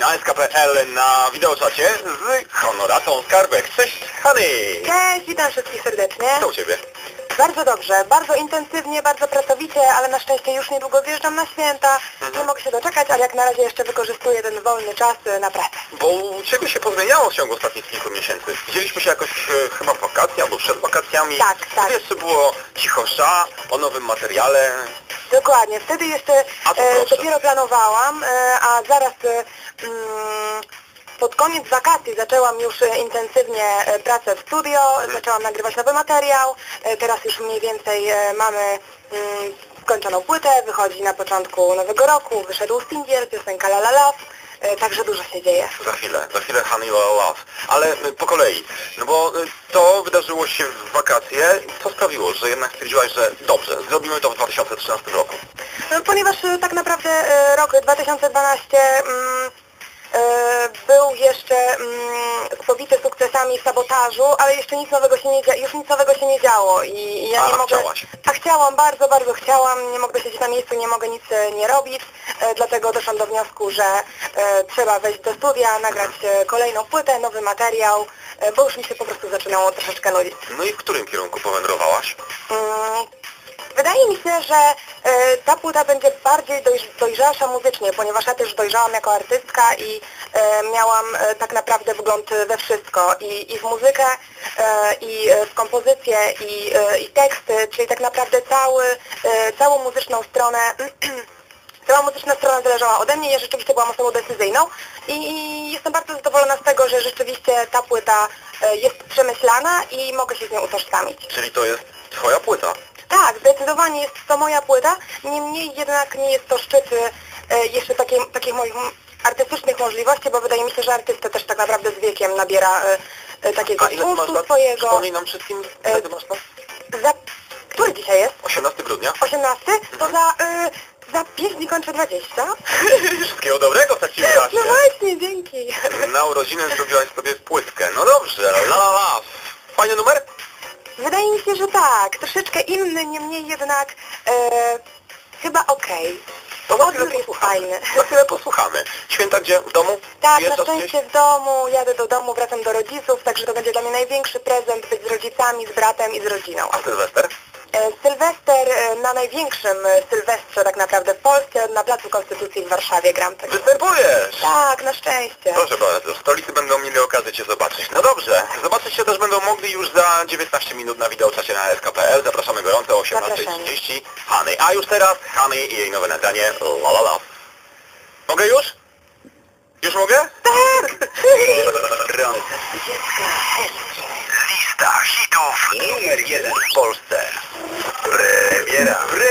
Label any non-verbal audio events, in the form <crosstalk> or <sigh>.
na SKPL na wideoczacie z Honoratą Skarbek. Cześć, Hany! Cześć, witam wszystkich serdecznie. Co u Ciebie? Bardzo dobrze, bardzo intensywnie, bardzo pracowicie, ale na szczęście już niedługo wjeżdżam na święta. Nie mogę się doczekać, ale jak na razie jeszcze wykorzystuję ten wolny czas e, na pracę. Bo u Ciebie się pozmieniało w ciągu ostatnich kilku miesięcy. Widzieliśmy się jakoś e, chyba w wakacje albo przed wakacjami. Tak, tak. Jeszcze było cicho sza o nowym materiale. Dokładnie, wtedy jeszcze e, dopiero planowałam, e, a zaraz e, mm, pod koniec wakacji zaczęłam już intensywnie pracę w studio, zaczęłam nagrywać nowy materiał, teraz już mniej więcej mamy mm, skończoną płytę, wychodzi na początku nowego roku, wyszedł singiel, piosenka La La Love, także dużo się dzieje. Za chwilę, za chwilę Honey Love. Ale e, po kolei. No bo e, to wydarzyło się w wakacje. Co sprawiło, że jednak stwierdziłaś, że dobrze, zrobimy to w 2013 roku? No, Ponieważ e, tak naprawdę e, rok 2012 mm, e, był jeszcze mm, spowity sukcesami w sabotażu, ale jeszcze nic nowego się nie już nic nowego się nie działo i, i ja A, nie mogę... chciałaś. A chciałam, bardzo, bardzo chciałam, nie mogę siedzieć na miejscu, nie mogę nic e, nie robić, e, dlatego doszłam do wniosku, że e, trzeba wejść do studia, nagrać e, kolejną płytę, nowy materiał, e, bo już mi się po prostu zaczynało troszeczkę nudzić. No i w którym kierunku powędrowałaś? Mm, Wydaje mi się, że e, ta płyta będzie bardziej dojrz dojrzalsza muzycznie, ponieważ ja też dojrzałam jako artystka i e, miałam e, tak naprawdę wgląd we wszystko i, i w muzykę, i w kompozycję, i, i teksty, czyli tak naprawdę cały, całą muzyczną stronę <clears throat> Cała muzyczna strona zależała ode mnie, ja rzeczywiście byłam osobą decyzyjną i, jestem bardzo zadowolona z tego, że rzeczywiście ta płyta jest przemyślana i mogę się z nią utożsamić. Czyli to jest Twoja płyta. Tak, zdecydowanie jest to moja płyta, niemniej jednak nie jest to szczyt e, jeszcze takiej, takich moich artystycznych możliwości, bo wydaje mi się, że artysta też tak naprawdę z wiekiem nabiera e, e, takiego impulsu swojego. Przypomnij nam wszystkim, ile ty masz lat? Za, który dzisiaj jest? 18 grudnia. 18? To Mhm. za, e, za 5 dni kończę 20. <laughs> Wszystkiego dobrego w takim razie. No właśnie, dzięki. Na urodziny zrobiłaś sobie płytkę. No dobrze, la la la. Fajny numer? Wydaje mi się, że tak. Troszeczkę inny, niemniej jednak e, chyba okej. To za chwilę Odbiór jest posłuchamy. fajny. Za chwilę posłuchamy. Święta gdzie? W domu? Tak, na Wjeżdżasz szczęście w domu, jadę do domu, wracam do rodziców, także to będzie dla mnie największy prezent być z rodzicami, z bratem i z rodziną. A Sylwester? E, Sylwester e, na największym e, Sylwestrze tak naprawdę w Polsce, na Placu Konstytucji w Warszawie gram. Tak, Występujesz! tak na szczęście. Proszę bardzo, stolicy będą mieli okazję Cię zobaczyć. No dobrze, zobaczyć się też będą mogli już za 19 minut na wideoczacie na SKPL. Zapraszamy gorąco o 18.30. Hany. A już teraz Hany i jej nowe nagranie La La La. Mogę już? Już mogę? Tak! <laughs> Lista hitów numer jeden w Polsce. hombre.